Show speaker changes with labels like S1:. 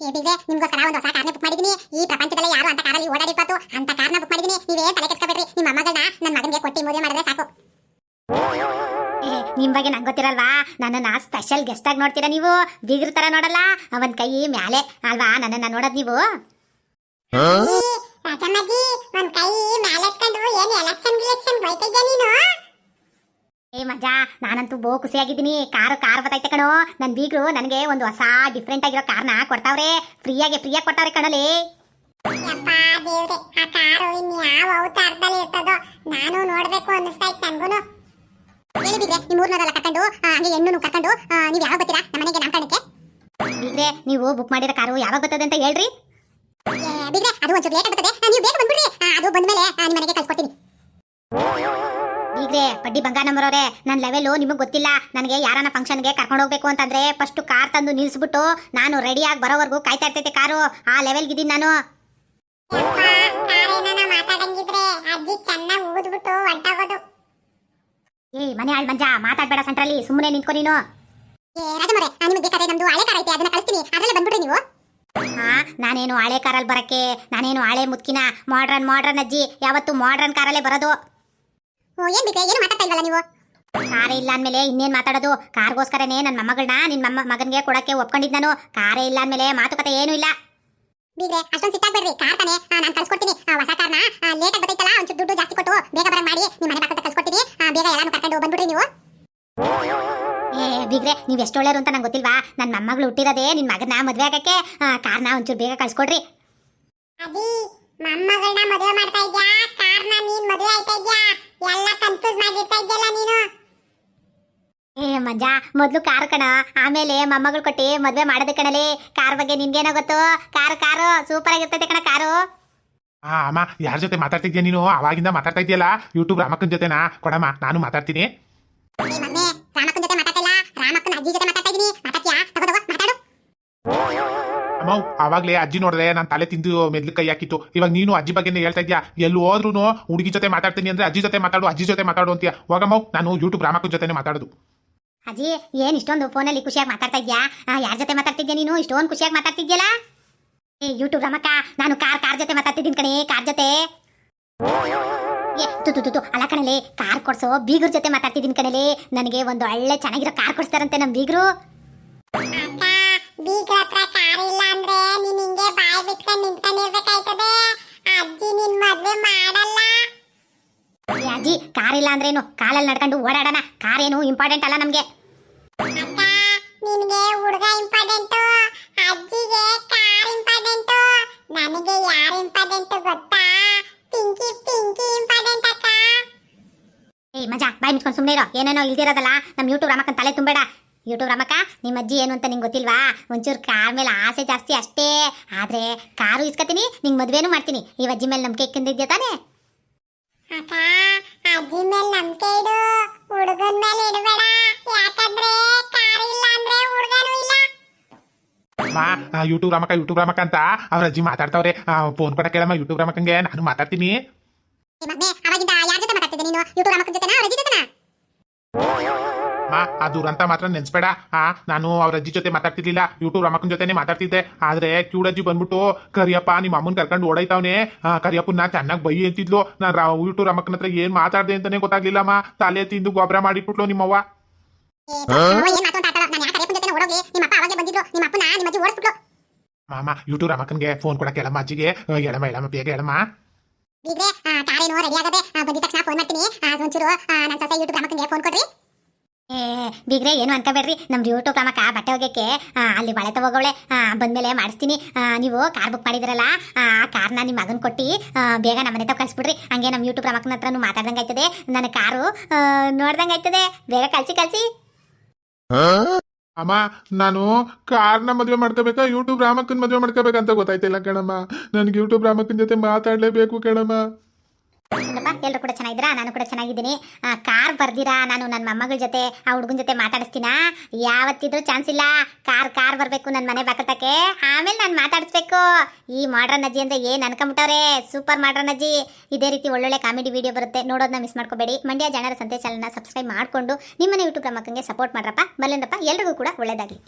S1: ಏ ಬಿಗ್ರೆ ನಿಮ್ಗೋಸ್ಕರ ಒಂದು ಹೊಸ ಕಾರ್ನ ಬುಕ್ ಮಾಡಿದೀನಿ ಈ ಪ್ರಪಂಚದಲ್ಲಿ ಯಾರು ಅಂತ ಕಾರಲ್ಲಿ ಓಡಾಡಿರ್ಬಾರ್ದು. ಅಂತ ಕಾರ್ನ ಬುಕ್ ಮಾಡಿದೀನಿ ನೀವೇ ತಲೆ ಕೆಡ್ಸ್ಕೊಬೇಡ್ರಿ. ನಿಮ್ಮ ಮೊಮ್ಮಗಳನ್ನ ನನ್ನ ಮಗನಿಗೆ ಕೊಟ್ಟಿ ಮದುವೆ ಮಾಡಿದ್ರೆ ಸಾಕು.
S2: ನಿಮ್ ಬಗ್ಗೆ ನಂಗೆ ಗೊತ್ತಿರಲ್ವಾ? ನನ್ನನ್ನ ಸ್ಪೆಷಲ್ ಗೆಸ್ಟ್ ಆಗಿ ನೋಡ್ತೀರಾ ನೀವು? ಬೀಗ್ರ ತರ ನೋಡಲ್ಲ? ಅವನ್ ಕೈ ಮ್ಯಾಲೆ. ಅಲ್ವಾ? ನನ್ನನ್ನ ನೋಡೋದ್ ನೀವು? ಮಜಾ ನಾನಂತೂ ಬಹು ಖುಷಿಯಾಗಿದ್ದೀನಿ. ಕಾರು ಕಾರ್ ಬತ್ತೈತೆ ಕಣೋ. ನನ್ ಬೀಗರು ನನಗೆ ಒಂದು ಹೊಸ ಡಿಫ್ರೆಂಟ್ ಆಗಿರೋ ಕಾರ್ನ ಕೊಡ್ತಾವ್ರೆ. ಫ್ರೀಯಾಗಿ ಫ್ರೀಯಾಗಿ ಕೊಡ್ತಾವ್ರೆ ಕಣಲಿ.
S1: ಆ ಕಾರು ಇನ್ಯಾವ ಅವತಾರದಲ್ಲಿ ಇರ್ತದೋ ನಾನು ನೋಡ್ಬೇಕು ಅನ್ನಿಸ್ತಾ ಇತ್ತು ನನ್ಗೂನು. ಹೇಳಿ ಬಿಗ್ರೆ ನಿಮ್ಮ ಊರ್ನವರೆಲ್ಲ ಕರ್ಕೊಂಡು ಆ, ಹಂಗೆ ಹೆಣ್ಣು ಕರ್ಕೊಂಡು ಆ, ನೀವ್ ಯಾವಾಗ ಬರ್ತೀರಾ? ನಮ್ಮ ಮನೆಗೆ ನಾಮಕರಣಕ್ಕೆ
S2: ಬೀಗ್ರೆ ನೀವು ಬುಕ್ ಮಾಡಿರೋ ಕಾರು ಯಾವಾಗ ಬರ್ತದೆ ಅಂತ ಹೇಳ್ರಿ.
S1: ಅದು ಒಂಚೂರು ಲೇಟ್ ಆಗ್ತದೆ ನೀವು ಬೇಗ ಬಂದ್ಬಿಡ್ರಿ. ಅದು ಬಂದ್ಮೇಲೆ ನಿಮ್ಮ ಮನೆಗೆ ಕಳ್ಸ್ಕೊಡ್ತೀನಿ.
S2: ಬೀಗ್ರೆ ಬಡ್ಡಿ ಬಂಗಾರ ನಂಬರವ್ರೆ ನನ್ನ ಲೆವೆಲು ನಿಮಗೆ ಗೊತ್ತಿಲ್ಲ. ನನಗೆ ಯಾರನ್ನ ಫಂಕ್ಷನ್ಗೆ ಕರ್ಕೊಂಡು ಹೋಗ್ಬೇಕು ಅಂತಂದ್ರೆ ಫಸ್ಟ್ ಕಾರ್ ತಂದು ನಿಲ್ಸ್ಬಿಟ್ಟು ನಾನು ರೆಡಿಯಾಗಿ ಬರೋವರೆಗೂ ಕಾಯ್ತಾ ಇರ್ತೈತೆ ಕಾರು. ಆ ಲೆವೆಲ್ಗಿದ್ದೀನಿ ನಾನು. ಏ ಮನೆ ಆಳ್ ಮಂಜ ಮಾತಾಡ್ಬೇಡ ಸೆಂಟ್ರಲ್ಲಿ ಸುಮ್ಮನೆ ನಿಂತ್ಕೊ ನೀನು.
S1: ನಿಮ್ಗೆ ಬೇಕಾದ್ರೆ ನಮ್ದು ಹಳೆ ಕಾರ ಐತೆ ಅದನ್ನ ಕಳಿಸ್ತೀನಿ. ಅದರಲ್ಲೇ ಬಂದ್ಬಿಡ್ರಿ ನೀವು.
S2: ಹಾ ನಾನೇನು ಹಳೆ ಕಾರಲ್ಲಿ ಬರಕ್ಕೆ ನಾನೇನು ಹಳೆ ಮುದ್ಕಿನ ಮಾಡ್ರನ್ ಮಾಡ್ರನ್ ಅಜ್ಜಿ ಯಾವತ್ತು ಮಾಡ್ರನ್ ಕಾರಲ್ಲೇ ಬರೋದು.
S1: ಏನ್ ಬೇಕು ಏನು ಮಾತಾಡ್ತಾ ಇಲ್ವಲ್ಲ ನೀವು?
S2: ಕಾರೇ ಇಲ್ಲ ಅಂದ್ಮೇಲೆ ಇನ್ನೇನ್ ಮಾತಾಡೋದು? ಕಾರ್ಗೋಸ್ಕರನೇ ನನ್ನ ಮೊಮ್ಮಗಳನ್ನ ನಿನ್ನ ಮಮ್ಮ ಮಗನ್ಗೆ ಕೊಡಕ್ಕೆ ಒಪ್ಕೊಂಡಿದ್ ನಾನು. ಕಾರೇ ಇಲ್ಲ ಅಂದ್ಮೇಲೆ ಮಾತುಕತೆ ಏನೂ ಇಲ್ಲ.
S1: ಬೀಗ್ರೆ ಅಷ್ಟೊಂದು ಸಿಟ್ಟಾಗ್ಬೇಡ್ರಿ. ಕಾರ್ ತಾನೆ. ನಾನು ಕಳ್ಸ್ಕೊಡ್ತೀನಿ. ಹೊಸ ಕಾರ್ನ. ಲೇಟ್ ಆಗಿ ಬರ್ತೈತಲ್ಲ ಒಂಚೂರು ದುಡ್ಡು ಜಾಸ್ತಿ ಕೊಟ್ಟು ಬೇಗ ಬರ ಮಾಡಿ. ನಿಮ್ಮ ಮನೆ ಪಕ್ಕದ ಕಳ್ಸ್ಕೊಡ್ತೀನಿ. ಬೇಗ ಎಲ್ಲಾನು ಕರ್ಕೊಂಡು ಬಂದ್ಬಿಡ್ರಿ ನೀವು.
S2: ಏ ಬಿಗ್ರೆ ನೀವ್ ಎಷ್ಟು ಒಳ್ಳೆಯರು ಅಂತ ನಂಗೆ ಗೊತ್ತಿಲ್ವಾ? ನನ್ನ ಮೊಮ್ಮಗಳು ಹುಟ್ಟಿರೋದೇ ನಿನ್ನ ಮಗನ ಮದ್ವೆ ಆಗಕ್ಕೆ. ಕಾರ್ನ ಒಂಚೂರು ಬೇಗ ಕಳ್ಸ್ಕೊಡ್ರಿ.
S1: ಅದಿ ಮೊಮ್ಮಗಳನ್ನ ಮದುವೆ ಮಾಡ್ತಾ ಇದ್ಯಾ? ಕಾರ್ನ ನೀನ್ ಮದುವೆ ಆಯ್ತಾ ಇದ್ಯಾ ಎಲ್ಲ ಕನ್ಫ್ಯೂಸ್ ಮಾಡಿರ್ತಾ ಇದ್ಯಲ್ಲ ನೀನು
S2: ಮಜಾ ಮೊದ್ಲು ಕಾರ್ ಕಣ. ಆಮೇಲೆ ಮೊಮ್ಮಗಳು ಕೊಟ್ಟಿ ಮದ್ವೆ ಮಾಡೋದು ಕಣಲಿ. ಕಾರ್ ಬಗ್ಗೆ ನಿನ್ಗೇನೋ ಗೊತ್ತು ಕಾರ್ ಕಾರು. ಸೂಪರ್ ಆಗಿರ್ತೈತೆ ಕಣ ಕಾರು.
S3: ಆ ಅಮ್ಮ ಯಾರ ಜೊತೆ ಮಾತಾಡ್ತಿದ್ಯಾ ನೀನು? ಅವಾಗಿಂದ ಮಾತಾಡ್ತಾ ಇದೆಯಲ್ಲ ಯೂಟ್ಯೂಬ್ ರಾಮಕ್ಕನ ಜೊತೆನಾ? ಕೊಡಮ್ಮ ನಾನು ಮಾತಾಡ್ತೀನಿ.
S1: ಜೊತೆ ಜೊತೆ
S3: ಅಮ್ಮ ಅವಾಗ್ಲೇ ಅಜ್ಜಿ ನೋಡಿದ್ರೆ ನಾನು ತಲೆ ತಿಂದು ಮೆದ್ಲು ಕೈ ಹಾಕಿತ್ತು. ಇವಾಗ ನೀನು ಅಜ್ಜಿ ಬಗ್ಗೆನೇ ಹೇಳ್ತಾ ಇದ್ಯಾ? ಎಲ್ಲಿ ಹೋದ್ರು ಹುಡುಗಿ ಜೊತೆ ಮಾತಾಡ್ತೀನಿ ಅಂದ್ರೆ ಅಜ್ಜಿ ಜೊತೆ ಮಾತಾಡು ಅಜ್ಜಿ ಜೊತೆ ಮಾತಾಡು ಅಂತೀಯ. ಹೋಗಮ್ಮ ನಾನು ಯೂಟ್ಯೂಬ್ ರಾಮಕ್ಕನ ಜೊತೆನೇ ಮಾತಾಡೋದು.
S2: ಅಜ್ಜಿ, ಏನ್ ಇಷ್ಟೊಂದು ಫೋನಲ್ಲಿ ಖುಷಿಯಾಗಿ ಮಾತಾಡ್ತಾ ಇದ್ಯಾ? ಯಾರ ಜೊತೆ ಮಾತಾಡ್ತಿದ್ಯಾ ನೀನು? ಇಷ್ಟೊಂದು ಖುಷಿಯಾಗಿ ಮಾತಾಡ್ತಿದ್ಯಲ್ಲ? ಏ ಯೂಟ್ಯೂಬ್ ರಮಕ್ಕ, ನಾನು ಕಾರ್ ಕಾರ್ ಜೊತೆ ಮಾತಾಡ್ತಿದ್ದೀನಿ ಕಣೆ, ಕಾರ್ ಜೊತೆ. ತು ತು ತು ಅಲ್ಲ ಕಣಲೆ, ಕಾರ್ ಕೊಡ್ಸೋ ಬೀಗ್ರ ಜೊತೆ ಮಾತಾಡ್ತಿದ್ದೀನಿ ಕಣಲೆ. ನನಗೆ ಒಂದು ಒಳ್ಳೆ ಚೆನ್ನಾಗಿರೋ ಕಾರ್ ಕೊಡ್ಸ್ತಾರಂತೆ ನಮ್ಮ ಬೀಗ್ರು.
S1: ಬೀಗ್ರ ಹತ್ರ ಕಾರ್ ಇಲ್ಲ ಅಂದ್ರೆ ನೀನು ಹಿಂಗೆ ಬಾಯಿ ಬಿಟ್ಕೊಂಡು ಅಜ್ಜಿ ನಿನ್ ಮದ್ವೆ ಮಾಡಲ್ಲ
S2: ಏ ಅಜ್ಜಿ ಕಾರ್ ಇಲ್ಲ ಅಂದ್ರೇನು? ಕಾಲಲ್ಲಿ ನಡ್ಕೊಂಡು ಓಡಾಡೋಣ. ಕಾರ್ ಏನು ಇಂಪಾರ್ಟೆಂಟ್ ಅಲ್ಲ ನಮ್ಗೆ.
S1: ನಿನ್ಗೆ ಹುಡುಗ ಇಂಪಾರ್ಟೆಂಟು ಅಜ್ಜಿಗೆ ಕಾರ್ ಇಂಪಾರ್ಟೆಂಟ್ ನನಗೆ ಯಾರು ಇಂಪಾರ್ಟೆಂಟ್ ಗೊತ್ತಾ? ಪಿಂಕಿ ಪಿಂಕಿ ಇಂಪಾರ್ಟೆಂಟ್ ಅಕ್ಕ.
S2: ಏಯ್ ಮಜಾ ಬಾಯ್ ಮುಚ್ಕೊಂಡು ಸುಮ್ಮನೆ ಇರೋ. ಏನೇನೋ ಇಲ್ದಿರೋದಲ್ಲ ನಮ್ಮ ಯೂಟ್ಯೂಬ್ ರಾಮಕ್ಕನ ತಲೆ ತುಂಬಬೇಡ ಯೂಟ್ಯೂಬ್ ರಾಮಕ್ಕ ನಿಮ್ಮ ಅಜ್ಜಿ ಏನು ಅಂತ ನಿಂಗೆ ಗೊತ್ತಿಲ್ವಾ? ಒಂಚೂರು ಕಾರ್ ಮೇಲೆ ಆಸೆ ಜಾಸ್ತಿ ಅಷ್ಟೇ. ಆದ್ರೆ ಕಾರು ಇಸ್ಕೊತೀನಿ ನಿಂಗೆ ಮದುವೆನೂ ಮಾಡ್ತೀನಿ. ಈ ಅಜ್ಜಿ ಮೇಲೆ ನಂಬಿಕೆ ಇಕ್ಕಿಂದಿದ್ಯಾ ತಾನೇ?
S1: ಅಕ್ಕ ಅಜ್ಜಿ ಮೇಲೆ ನಂಬಿಕೆ ಇಡು. ಹುಡುಗನ ಮೇಲೆ ಇಡಬೇಡ. ಯಾಕಂದ್ರೆ ಕಾರ್ ಇಲ್ಲ ಅಂದ್ರೆ ಹುಡುಗನೂ ಇಲ್ಲ.
S3: ಅಮ್ಮ ಯೂಟ್ಯೂಬ್ ರಾಮಕ್ಕ ಯೂಟ್ಯೂಬ್ ರಾಮಕ್ಕ ಅಂತ ಅವ್ರ ಅಜ್ಜಿ ಮಾತಾಡ್ತಾವ್ರೆ. ಫೋನ್ ಕೊಡ ಕೇಳಮ್ಮ ಯೂಟ್ಯೂಬ್ ರಾಮಕ್ಕಂಗೆ. ನಾನು ಮಾತಾಡ್ತೀನಿ.
S1: ಮಗ್ನೆ ಅವಾಗಿಂದ ಯಾರ ಜೊತೆ ಮಾತಾಡ್ತಿದ್ದೆ ನೀನು? ಯೂಟ್ಯೂಬ್ ರಾಮಕ್ಕನ ಜೊತೆನಾ? ಅವ್ರ ಅಜ್ಜಿ ಜೊತೆನಾ?
S3: ಅಮ್ಮ ಆ ದುರಂತ ಮಾತ್ರ ನೆನ್ಸ್ಬೇಡ. ಆ ನಾನು ಅವ್ರ ಅಜ್ಜಿ ಜೊತೆ ಮಾತಾಡ್ತಿರ್ಲಿಲ್ಲ. ಯೂಟ್ಯೂಬ್ ರಾಮಕ್ಕನ ಜೊತೆನೆ ಮಾತಾಡ್ತಿದ್ದೆ. ಆದ್ರೆ ಕ್ಯೂಡಜ್ಜಿ ಬಂದ್ಬಿಟ್ಟು ಕರಿಯಪ್ಪ ನಿಮ್ಮ ಅಮ್ಮನ್ ಕರ್ಕೊಂಡು ಓಡೈತಾವನೆ ಕರಿಯಪ್ಪನ ಚೆನ್ನಾಗಿ ಬೈ ಅಂತಿದ್ಲು. ನಾನು ಯೂಟ್ಯೂಬ್ ರಾಮಕ್ಕನ ಹತ್ರ ಏನ್ ಮಾತಾಡ್ದೆ ಅಂತಾನೆ ಗೊತ್ತಾಗ್ಲಿಲ್ಲಮ್ಮ ತಲೆ ತಿಂದು ಗೊಬ್ಬರ ಮಾಡಿಬಿಟ್ಲು ನಿಮ್ಮವ್ವ. ಮಾಮ ಯೂಟ್ಯೂಬ್ ರಾಮಕ್ಕನ್ಗೆ ಫೋನ್ ಕೊಡಕ್ಕೆ ಅಜ್ಜಿಗೆ. ಆ, ಹೇಳಮ್ಮ ಹೇಳಮ್ಮ ಬೇಗ ಹೇಳಮ್ಮ.
S1: ಬೀಗ್ರೆ ಆ, ಕಾರೇನೋ ರೆಡಿ ಆಗದೆ ಬಂದಿದ ತಕ್ಷಣ ಫೋನ್ ಮಾಡ್ತೀನಿ. ಒಂಚೂರು ನನ್ನ ಸೊಸೆ ಯೂಟ್ಯೂಬ್ ರಾಮಕ್ಕನಿಗೆ ಫೋನ್ ಕೊಡ್ರಿ.
S2: ಏ, ಬಿಗ್ರೆ, ಏನು ಅನ್ಕೋಬೇಡ್ರಿ ನಮ್ಮ ಯೂಟ್ಯೂಬ್ ಕ್ರಮಕ್ಕ ಬಟ್ಟೆ ಹೋಗಕ್ಕೆ ಅಲ್ಲಿ ಬಳೆ ತಗೋಗವಳೆ. ಬಂದ್ಮೇಲೆ ಮಾಡಿಸ್ತೀನಿ. ನೀವು ಕಾರ್ ಬುಕ್ ಮಾಡಿದ್ರಲ್ಲ, ಆ ಕಾರ್ನ ನಿಮ್ಮ ಮಗನ್ ಕೊಟ್ಟು ಬೇಗ ನಮ್ಮ ಮನೆ ತಗ ಕಳಿಸ್ಬಿಡ್ರಿ. ಹಂಗೆ ನಮ್ಮ ಯೂಟ್ಯೂಬ್ ಕ್ರಮಕ್ಕನ ಹತ್ರನೂ ಮಾತಾಡ್ದಂಗೆ ಆಯ್ತದೆ. ನನ್ನ ಕಾರು ನೋಡ್ದಂಗೆ ಆಯ್ತದೆ. ಬೇಗ ಕಳ್ಸಿ, ಕಳಿಸಿ.
S3: ಅಮ್ಮ, ನಾನು ಕಾರ್ನ ಮದುವೆ ಮಾಡ್ಕೋಬೇಕಾ ಯೂಟ್ಯೂಬ್ ರಾಮಕ್ಕನ್ ಮದುವೆ ಮಾಡ್ಕೋಬೇಕಂತ ಗೊತ್ತಾಯ್ತಿಲ್ಲ, ಕಣಮ್ಮ. ನನಗೆ ಯೂಟ್ಯೂಬ್ ರಾಮಕ್ಕನ್ ಜೊತೆ ಮಾತಾಡ್ಲೇಬೇಕು, ಕಣಮ್ಮ.
S2: ಎಲ್ಲರೂ ಕೂಡ ಚೆನ್ನಾಗಿದ್ದೀರಾ? ನಾನು ಕೂಡ ಚೆನ್ನಾಗಿದ್ದೀನಿ. ಕಾರ್ ಬರ್ದಿರಾ? ನಾನು ನನ್ನ ಮೊಮ್ಮಗಳ ಜೊತೆ, ಆ ಹುಡುಗನ ಜೊತೆ ಮಾತಾಡಿಸ್ತೀನಾ? ಯಾವತ್ತಿದ್ರೂ ಚಾನ್ಸ್ ಇಲ್ಲ. ಕಾರ್ ಕಾರ್ ಬರಬೇಕು ನನ್ನ ಮನೆ ಬಾಕತಕ್ಕೆ ಆಮೇಲೆ ನಾನು ಮಾತಾಡಿಸ್ಬೇಕು. ಈ ಮಾಡ್ರನ್ ಅಜ್ಜಿ ಅಂದ್ರೆ ಏನ್ ಅನ್ಕೊಂಬಿಟ್ಟವ್ರೆ? ಸೂಪರ್ ಮಾಡ್ರನ್ ಅಜ್ಜಿ. ಇದೇ ರೀತಿ ಒಳ್ಳೊಳ್ಳೆ ಕಾಮಿಡಿ ವಿಡಿಯೋ ಬರುತ್ತೆ. ನೋಡೋದನ್ನ ಮಿಸ್ ಮಾಡ್ಕೋಬೇಡಿ. ಮಂಡ್ಯ ಜನರ ಸಂತೆ ಚಾನಲ್ನ ಸಬ್ಸ್ಕ್ರೈಬ್ ಮಾಡಿಕೊಂಡು ನಿಮ್ಮನೆ ಯೂಟ್ಯೂಬ್ ಮಕ್ಕಂಗೆ ಸಪೋರ್ಟ್ ಮಾಡ್ರಪ್ಪ. ಬಲ್ಲೇನಪ್ಪ ಎಲ್ರಿಗೂ ಕೂಡ ಒಳ್ಳೇದಾಗಲಿ.